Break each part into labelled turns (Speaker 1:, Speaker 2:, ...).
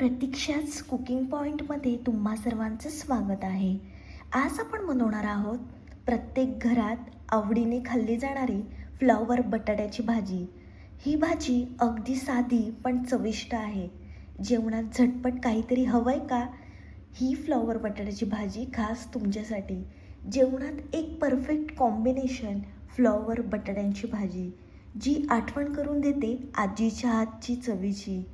Speaker 1: प्रतीक्षाच cooking पॉईंटमध्ये तुम्हा सर्वांचं स्वागत आहे. आज आपण बनवणार आहोत प्रत्येक घरात आवडीने खाल्ली जाणारी फ्लॉवर बटाट्याची भाजी. ही भाजी अगदी साधी पण चविष्ट आहे. जेवणात झटपट काहीतरी हवं आहे का? ही फ्लॉवर बटाट्याची भाजी खास तुमच्यासाठी. जेवणात एक परफेक्ट कॉम्बिनेशन फ्लॉवर बटाट्यांची भाजी जी आठवण करून देते आजीच्या हातची चवीची.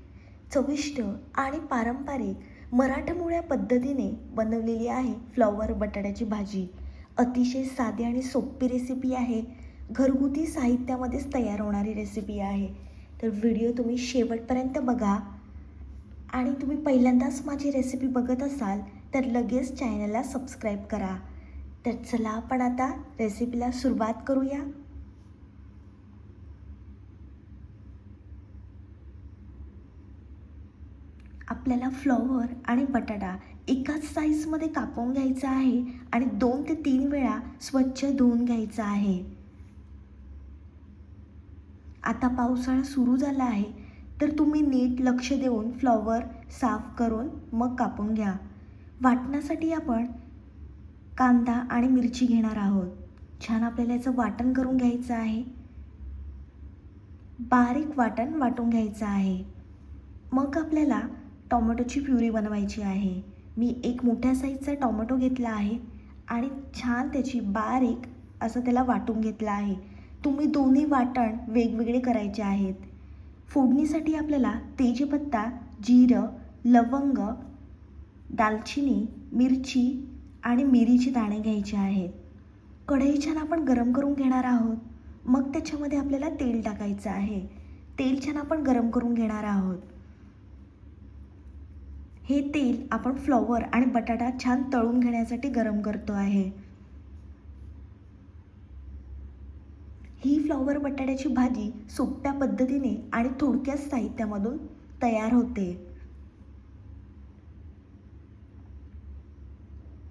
Speaker 1: चविष्ट आणि पारंपरिक मराठमोळ्या पद्धतीने बनवलेली आहे फ्लॉवर बटाट्याची भाजी. अतिशय साधी आणि सोपी रेसिपी आहे. घरगुती साहित्यामध्येच तयार होणारी रेसिपी आहे. तर व्हिडिओ तुम्ही शेवटपर्यंत बघा. आणि तुम्ही पहिल्यांदाच माझी रेसिपी बघत असाल तर लगेच चॅनलला सबस्क्राईब करा. तर चला आपण आता रेसिपीला सुरुवात करूया. आपल्याला फ्लॉवर आणि बटाटा एकाच साईजमध्ये कापून घ्यायचा आहे आणि दोन ते तीन वेळा स्वच्छ धुवून घ्यायचा आहे. आता पावसाळा सुरू झाला आहे तर तुम्ही नीट लक्ष देऊन फ्लॉवर साफ करून मग कापून घ्या. वाटण्यासाठी आपण कांदा आणि मिरची घेणार आहोत. छान आपल्याला याचं वाटण करून घ्यायचं आहे. बारीक वाटण वाटून घ्यायचं आहे. मग आपल्याला टॉमॅटोची प्युरी बनवायची आहे. मी एक मोठ्या साईजचा टॉमॅटो घेतला आहे आणि छान त्याची बारीक असं त्याला वाटून घेतलं आहे. तुम्ही दोन्ही वाटण वेगवेगळे करायचे आहेत. फोडणीसाठी आपल्याला तेजपत्ता जिरं लवंग दालचिनी मिरची आणि मिरीचे दाणे घ्यायचे आहेत. कढई छान आपण गरम करून घेणार आहोत. मग त्याच्यामध्ये आपल्याला तेल टाकायचं आहे. तेल छान आपण गरम करून घेणार आहोत. हे तेल आपण फ्लॉवर आणि बटाटा छान तळून घेण्यासाठी गरम करतो आहे. ही फ्लॉवर बटाट्याची भाजी सोप्या पद्धतीने आणि थोडक्याच साहित्यामधून तयार होते.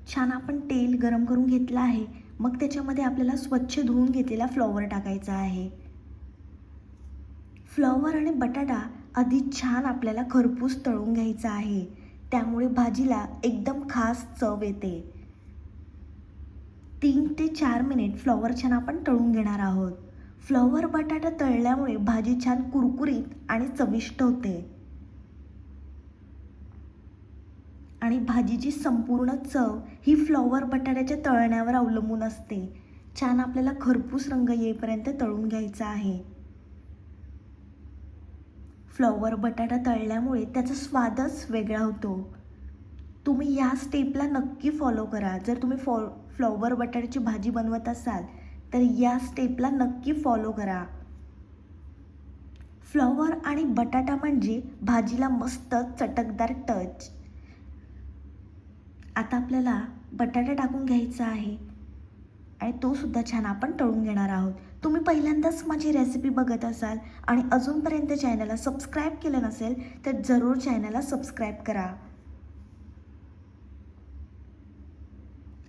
Speaker 1: छान आपण तेल गरम करून घेतलं आहे. मग त्याच्यामध्ये आपल्याला स्वच्छ धुवून घेतलेला फ्लॉवर टाकायचा आहे. फ्लॉवर आणि बटाटा आधी छान आपल्याला खरपूस तळून घ्यायचा आहे. त्यामुळे भाजीला एकदम खास चव येते. तीन ते चार मिनिट फ्लॉवर छान आपण तळून घेणार आहोत. फ्लॉवर बटाटा तळल्यामुळे भाजी छान कुरकुरीत आणि चविष्ट होते. आणि भाजीची संपूर्ण चव ही फ्लॉवर बटाट्याच्या तळण्यावर अवलंबून असते. छान आपल्याला खरपूस रंग येईपर्यंत तळून घ्यायचा आहे. फ्लॉवर बटाटा तळल्यामुळे त्याचा स्वादच वेगळा होतो. तुम्ही या स्टेपला नक्की फॉलो करा. जर तुम्ही फॉ फ्लॉवर बटाट्याची भाजी बनवत असाल तर या स्टेपला नक्की फॉलो करा. फ्लॉवर आणि बटाटा म्हणजे भाजीला मस्त चटकदार टच आता आपल्याला बटाटा टाकून घ्यायचा आहे. आणि तो सुद्धा छान आपण तळून घेणार आहोत. तुम्ही पहिल्यांदाच माझी रेसिपी बघत असाल आणि अजूनपर्यंत चॅनलला सबस्क्राईब केलं नसेल तर जरूर चॅनलला सबस्क्राईब करा.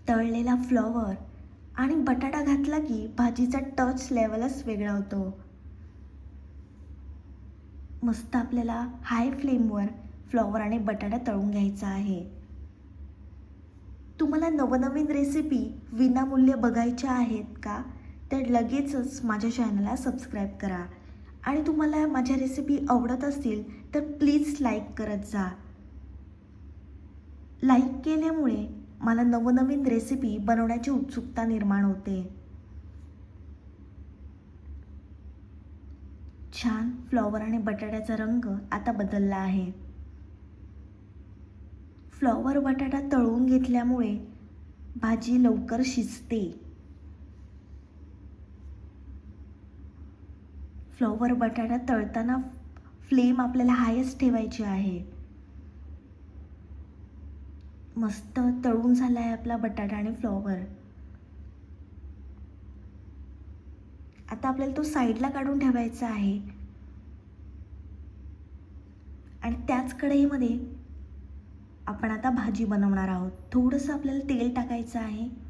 Speaker 1: तळलेला फ्लॉवर आणि बटाटा घातला की भाजीचा टच लेवलच वेगळा होतो. मस्त आपल्याला हाय फ्लेमवर फ्लॉवर आणि बटाटा तळून घ्यायचा आहे. तुम्हाला नवनवीन रेसिपी विनामूल्य बघायच्या आहेत का? तर लगेचच माझ्या चॅनलला सबस्क्राईब करा. आणि तुम्हाला माझ्या रेसिपी आवडत असतील तर प्लीज लाईक करत जा. लाईक केल्यामुळे मला नवनवीन रेसिपी बनवण्याची उत्सुकता निर्माण होते. छान फ्लॉवर आणि बटाट्याचा रंग आता बदलला आहे. फ्लॉवर बटाटा तळून घेतल्यामुळे भाजी लवकर शिजते. फ्लॉवर बटाटा तळताना फ्लेम आपल्याला हायच ठेवायची आहे. मस्त तळून झाला आहे आपला बटाटा आणि फ्लॉवर आता आपल्याला तो साईडला काढून ठेवायचा आहे. आणि त्याच कढईमध्ये आपण आता भाजी बनवणार आहोत. थोडंसं आपल्याला तेल टाकायचं आहे.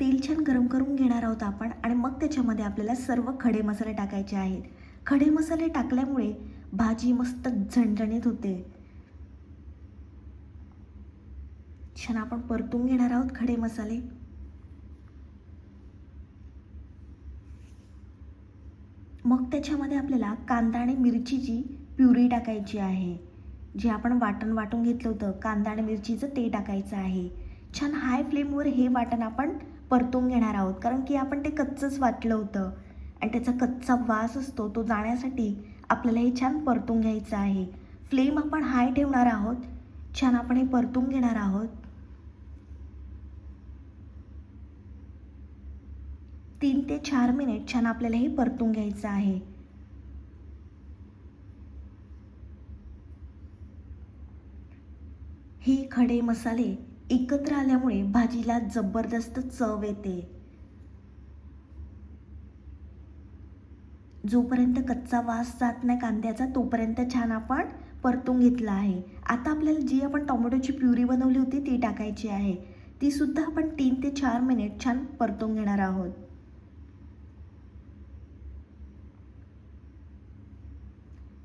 Speaker 1: तेल छान गरम करून घेणार आहोत आपण आणि मग त्याच्यामध्ये आपल्याला सर्व खडे मसाले टाकायचे आहेत. खडे मसाले टाकल्यामुळे भाजी मस्त झणझणीत होते. छान आपण परतून घेणार आहोत खडे मसाले. मग त्याच्यामध्ये आपल्याला कांदा आणि मिरचीची प्युरी टाकायची आहे. जे आपण वाटण वाटून घेतलं होतं कांदा आणि मिरचीचं ते टाकायचं आहे. छान हाय फ्लेमवर हे वाटण आपण परतून घेणार आहोत. कारण की आपण ते कच्चंच वाटलं होतं. आणि त्याचा कच्चा वास असतो तो जाण्यासाठी आपल्याला हे छान परतून घ्यायचं आहे. फ्लेम आपण हाय ठेवणार आहोत. छान आपण हे परतून घेणार आहोत. तीन ते चार मिनिट छान आपल्याला हे परतून घ्यायचं आहे. हे खडे मसाले एकत्र आल्यामुळे भाजीला जबरदस्त चव येते. जोपर्यंत कच्चा वास जात नाही कांद्याचा तोपर्यंत छान आपण परतून घेतला आहे. आता आपल्याला जी आपण टोमॅटोची प्युरी बनवली होती ती टाकायची आहे. ती सुद्धा आपण तीन ते चार मिनिट छान परतून घेणार आहोत.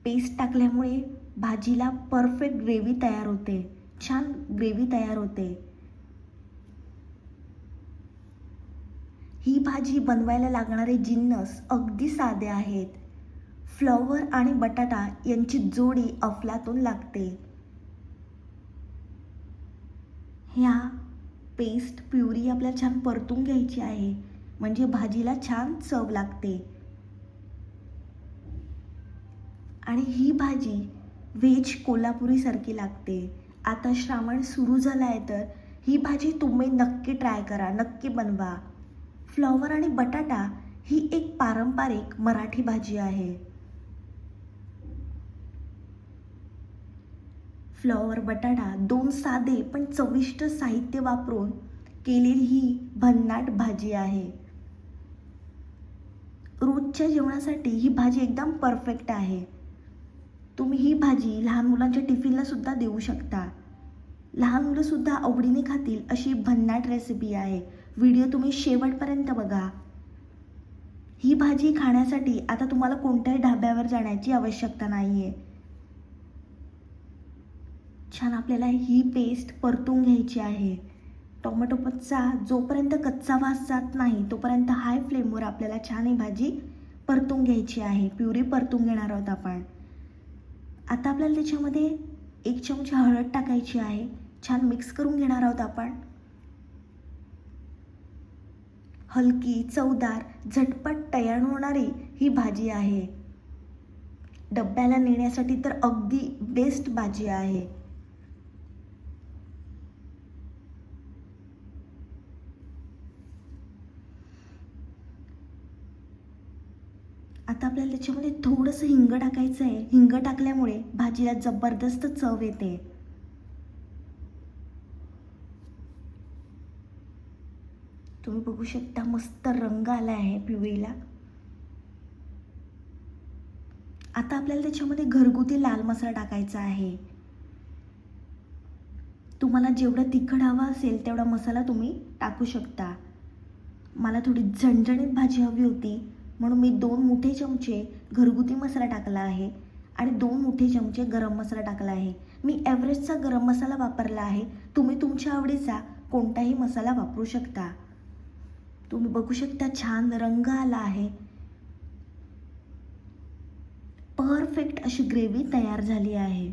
Speaker 1: पेस्ट टाकल्यामुळे भाजीला परफेक्ट ग्रेव्ही तयार होते. छान ग्रेव्ही तयार होते. ही भाजी बनवायला लागणारे जिन्नस अगदी साधे आहेत. फ्लॉवर आणि बटाटा यांची जोडी अफलातून लागते. ह्या पेस्ट प्युरी आपल्याला छान परतून घ्यायची आहे. म्हणजे भाजीला छान चव लागते. आणि ही भाजी व्हेज कोल्हापुरीसारखी लागते. आता श्रावण सुरू झाला आहे तर ही भाजी तुम्ही नक्की ट्राय करा नक्की बनवा. फ्लॉवर आणि बटाटा ही एक पारंपरिक मराठी भाजी आहे. फ्लॉवर बटाटा दोन साधे पण चविष्ट साहित्य वापरून केलेली ही भन्नाट भाजी आहे. रोजच्या जेवणासाठी ही भाजी एकदम परफेक्ट आहे. तुम्ही ही भाजी लहान मुलांच्या टिफिनला सुद्धा देऊ शकता. लहान मुलं सुद्धा आवडीने खातील अशी भन्नाट रेसिपी आहे. व्हिडिओ तुम्ही शेवटपर्यंत बघा. ही भाजी खाण्यासाठी आता तुम्हाला कोणत्याही ढाब्यावर जाण्याची आवश्यकता नाही आहे छान आपल्याला ही पेस्ट परतून घ्यायची आहे. टोमॅटो पच्चा जोपर्यंत कच्चा वास जात नाही तोपर्यंत हाय फ्लेमवर आपल्याला छान ही भाजी परतून घ्यायची आहे. प्युरी परतून घेणार आहोत आपण. आता आपल्याला त्याच्यामध्ये एक चमचा हळद टाकायची आहे. छान मिक्स करून घेणार आहोत आपण. हलकी चवदार झटपट तयार होणारी ही भाजी आहे. डब्याला नेण्यासाठी तर अगदी बेस्ट भाजी आहे. आता आपल्याला त्याच्यामध्ये थोडंसं हिंग टाकायचं आहे. हिंग टाकल्यामुळे भाजीला जबरदस्त चव येते. तुम्ही बघू शकता मस्त रंग आला आहे पिवळीला. आता आपल्याला त्याच्यामध्ये घरगुती लाल मसाला टाकायचा आहे. तुम्हाला जेवढं तिखट हवा असेल तेवढा मसाला तुम्ही टाकू शकता. मला थोडी झणझणीत भाजी हवी होती. म्हणून मी दोन मोठे चमचे घरगुती मसाला टाकला आहे आणि दोन मोठे चमचे गरम मसाला टाकला आहे. मी एव्हरेस्टचा गरम मसाला वापरला आहे. तुम्ही तुमच्या आवडीचा कोणताही मसाला वापरू शकता. तुम्ही बघू शकता छान रंग आला आहे. परफेक्ट अशी ग्रेव्ही तयार झाली आहे.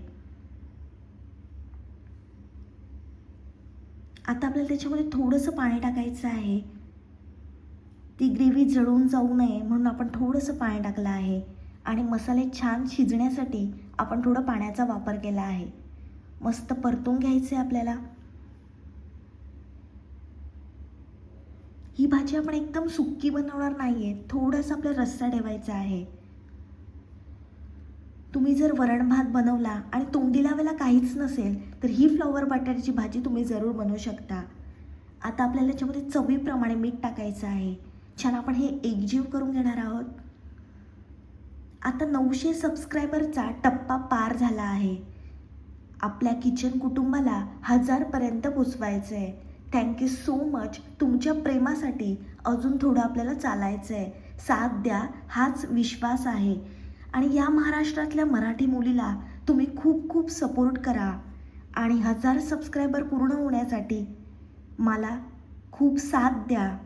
Speaker 1: आता आपल्याला त्याच्यामध्ये थोडंसं पाणी टाकायचं आहे. ती ग्रेव्ही जळून जाऊ नये म्हणून आपण थोडंसं पाणी टाकलं आहे. आणि मसाले छान शिजण्यासाठी आपण थोडं पाण्याचा वापर केला आहे. मस्त परतून घ्यायचे आपल्याला. ही भाजी आपण एकदम सुक्की बनवणार नाही आहे थोडासा आपला रस्सा ठेवायचा आहे. तुम्ही जर वरण भात बनवला आणि तोंडी लावायला काहीच नसेल तर ही फ्लॉवर बटाट्याची भाजी तुम्ही जरूर बनवू शकता. आता आपल्याला याच्यामध्ये चवीप्रमाणे मीठ टाकायचं आहे. छान आपण हे एकजीव करून घेणार आहोत. आता नऊशे सबस्क्रायबरचा टप्पा पार झाला आहे. आपल्या किचन कुटुंबाला हजारपर्यंत पोचवायचं आहे थँक्यू सो मच तुमच्या प्रेमासाठी अजून थोडं आपल्याला चालायचं आहे साथ द्या हाच विश्वास आहे. आणि या महाराष्ट्रातल्या मराठी मुलीला तुम्ही खूप खूप सपोर्ट करा. आणि हजार सबस्क्रायबर पूर्ण होण्यासाठी मला खूप साथ द्या.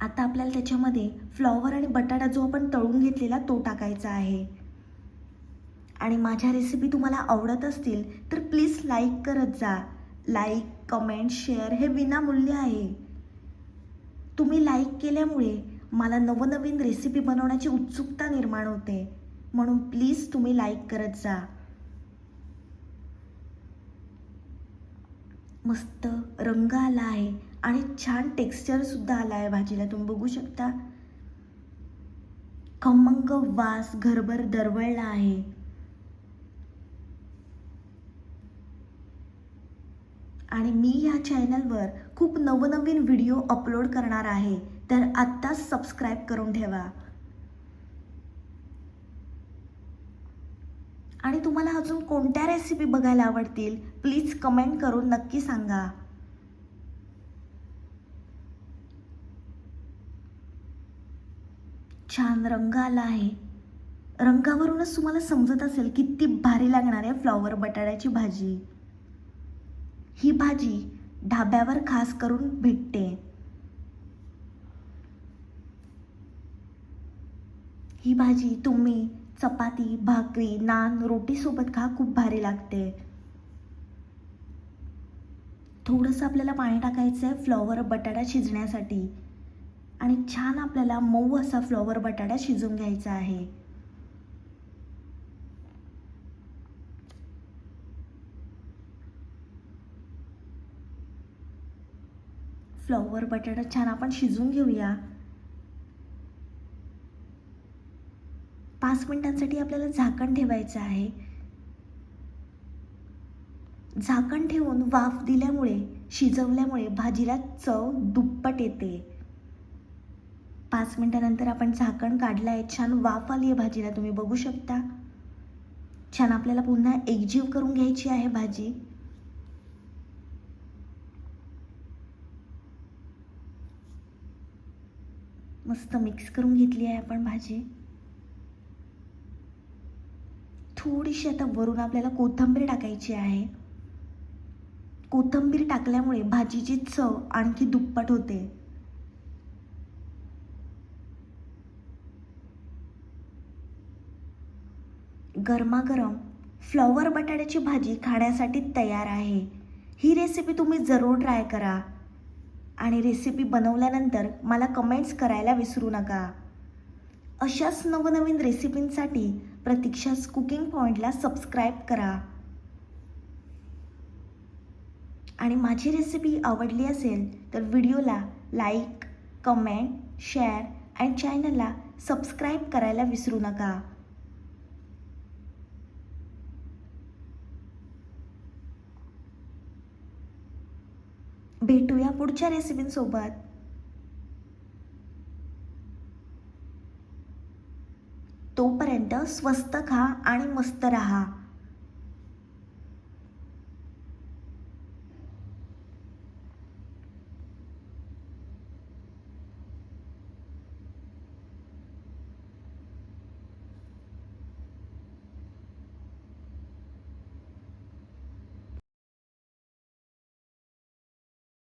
Speaker 1: आता आपल्याला त्याच्यामध्ये फ्लॉवर आणि बटाटा जो आपण तळून घेतलेला तो टाकायचा आहे. आणि माझ्या रेसिपी तुम्हाला आवडत असतील तर प्लीज लाईक करत जा. लाईक कमेंट शेअर हे विनामूल्य आहे. तुम्ही लाईक केल्यामुळे मला नवनवीन रेसिपी बनवण्याची उत्सुकता निर्माण होते. म्हणून प्लीज तुम्ही लाईक करत जा. मस्त रंग आला आहे. आणि छान टेक्स्चरसुद्धा आला आहे भाजीला. तुम्ही बघू शकता. खमंग वास घरभर दरवळला आहे. आणि मी ह्या चॅनलवर खूप नवनवीन व्हिडिओ अपलोड करणार आहे. तर आत्ताच सबस्क्राईब करून ठेवा. आणि तुम्हाला अजून कोणत्या रेसिपी बघायला आवडतील प्लीज कमेंट करून नक्की सांगा. छान रंग आला आहे. रंगावरूनच तुम्हाला समजत असेल किती भारी लागणार आहे फ्लॉवर बटाट्याची भाजी. ही भाजी ढाब्यावर खास करून भेटते. ही भाजी तुम्ही चपाती भाकरी नान रोटीसोबत खा खूप भारी लागते. थोडंसं आपल्याला पाणी टाकायचं आहे फ्लॉवर बटाटा शिजण्यासाठी. आणि छान आपल्याला मऊ असा फ्लॉवर बटाटा शिजून घ्यायचा आहे. फ्लॉवर बटाटा छान आपण शिजून घेऊया. पाच मिनिटांसाठी आपल्याला झाकण ठेवायचं आहे. झाकण ठेवून वाफ दिल्यामुळे शिजवल्यामुळे भाजीला चव दुप्पट येते. पाच मिनटानंतर आपण झाकण काढलं आहे. छान वाफ आली आहे भाजीला. तुम्ही बघू शकता. छान आपल्याला पुन्हा एकजीव करून घ्यायची आहे भाजी. मस्त मिक्स करून घेतली आहे आपण भाजी. थोडीशी आता वरून आपल्याला कोथिंबीर टाकायची आहे. कोथिंबीर टाकल्यामुळे भाजीची चव आणखी दुप्पट होते. गरमागरम फ्लॉवर बटाट्याची भाजी खाण्यासाठी तयार आहे. ही रेसिपी तुम्ही जरूर ट्राय करा. आणि रेसिपी बनवल्यानंतर मला कमेंट्स करायला विसरू नका. अशाच नवनवीन रेसिपींसाठी प्रतीक्षाच कुकिंग पॉईंटला सबस्क्राईब करा. आणि माझी रेसिपी आवडली असेल तर व्हिडिओला लाईक कमेंट शेअर अँड चॅनलला सबस्क्राईब करायला विसरू नका. भेटूया पुढच्या रेसिपींसोबत. तोपर्यंत स्वस्त खा आणि मस्त रहा.